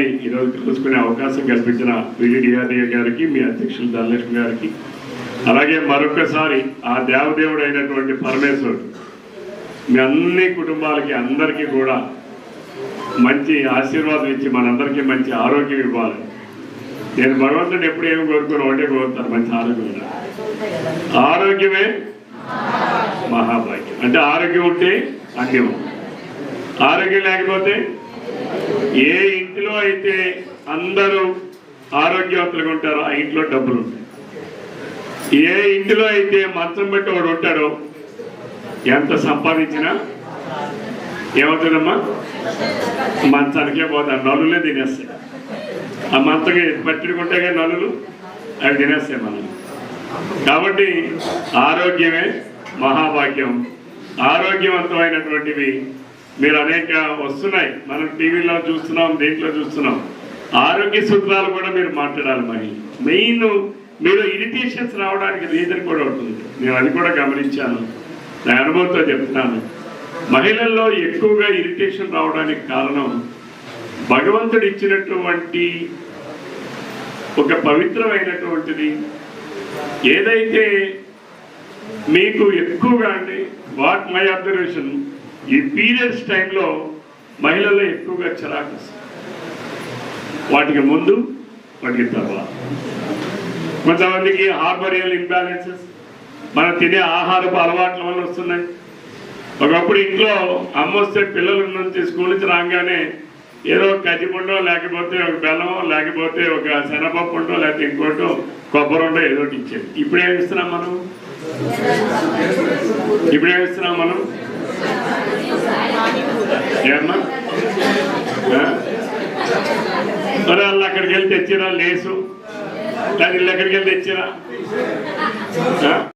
ఈరోజు కలుసుకునే అవకాశం కల్పించిన విడిడిఆర్డీ గారికి మీ అధ్యక్షులు ధనలక్ష్మి గారికి. అలాగే మరొకసారి ఆ దేవదేవుడు అయినటువంటి పరమేశ్వరుడు మీ అన్ని కుటుంబాలకి అందరికీ కూడా మంచి ఆశీర్వాదం ఇచ్చి మనందరికీ మంచి ఆరోగ్యం ఇవ్వాలి. నేను భగవంతుడు ఎప్పుడు ఏమి కోరుకుని ఒకటే కోరుతాను మంచి ఆరోగ్యం ఆరోగ్యమే మహాభాగ్యం. అంటే ఆరోగ్యం ఉంటే అన్యం ఆరోగ్యం లేకపోతే ఏ ఇంటిలో అయితే అందరూ ఆరోగ్యవంతులుగా ఉంటారో ఆ ఇంట్లో డబ్బులు ఉంటాయి. ఏ ఇంటిలో అయితే మంచం పెట్టి వాడు ఉంటాడో ఎంత సంపాదించినా ఏమవుతుందమ్మా? మంచానికే పోతారు నలులే తినేస్తాయి. ఆ మంచకి పట్టుకుంటే నలులు అవి తినేస్తాయి మనం కాబట్టి ఆరోగ్యమే మహాభాగ్యం. ఆరోగ్యవంతమైనటువంటివి మీరు అనేక వస్తున్నాయి. మనం టీవీలో చూస్తున్నాం దీంట్లో చూస్తున్నాం. ఆరోగ్య సూత్రాలు కూడా మీరు మాట్లాడాలి మరి. మెయిన్ మీరు ఇరిటేషన్స్ రావడానికి రీజన్ కూడా ఉంటుంది. నేను అది కూడా గమనించాను. నా అనుభవంతో చెప్తున్నాను మహిళల్లో ఎక్కువగా ఇరిటేషన్ రావడానికి కారణం భగవంతుడు ఇచ్చినటువంటి ఒక పవిత్రమైనటువంటిది. ఏదైతే మీకు ఎక్కువగా అంటే వాట్ మై అబ్జర్వేషన్ ఈ పీరియడ్స్ టైంలో మహిళల్లో ఎక్కువగా చిరాకు వాటికి ముందు వాటికి తర్వాత. కొంతమందికి హార్మోనియల్ ఇంబ్యాలెన్సెస్ మనం తినే ఆహారపు అలవాట్ల వల్ల వస్తున్నాయి. ఒకప్పుడు ఇంట్లో అమ్మ వస్తే పిల్లల నుంచి స్కూల్ నుంచి రాగానే ఏదో కజ్జిపుండో లేకపోతే ఒక బెల్లం లేకపోతే ఒక శనగపప్పు ఉండో లేకపోతే ఇంకోటో కొబ్బరి ఉండో ఏదో ఒకటి ఇచ్చేది. ఇప్పుడు మనం? ఇప్పుడు ఏమి ఇస్తున్నాం మనం? ఏమన్నా ఆ? మరి వాళ్ళు అక్కడికి వెళ్ళి తెచ్చిరా లేసు దాని ఇల్లు ఎక్కడికి వెళ్ళి తెచ్చిరా ఆ?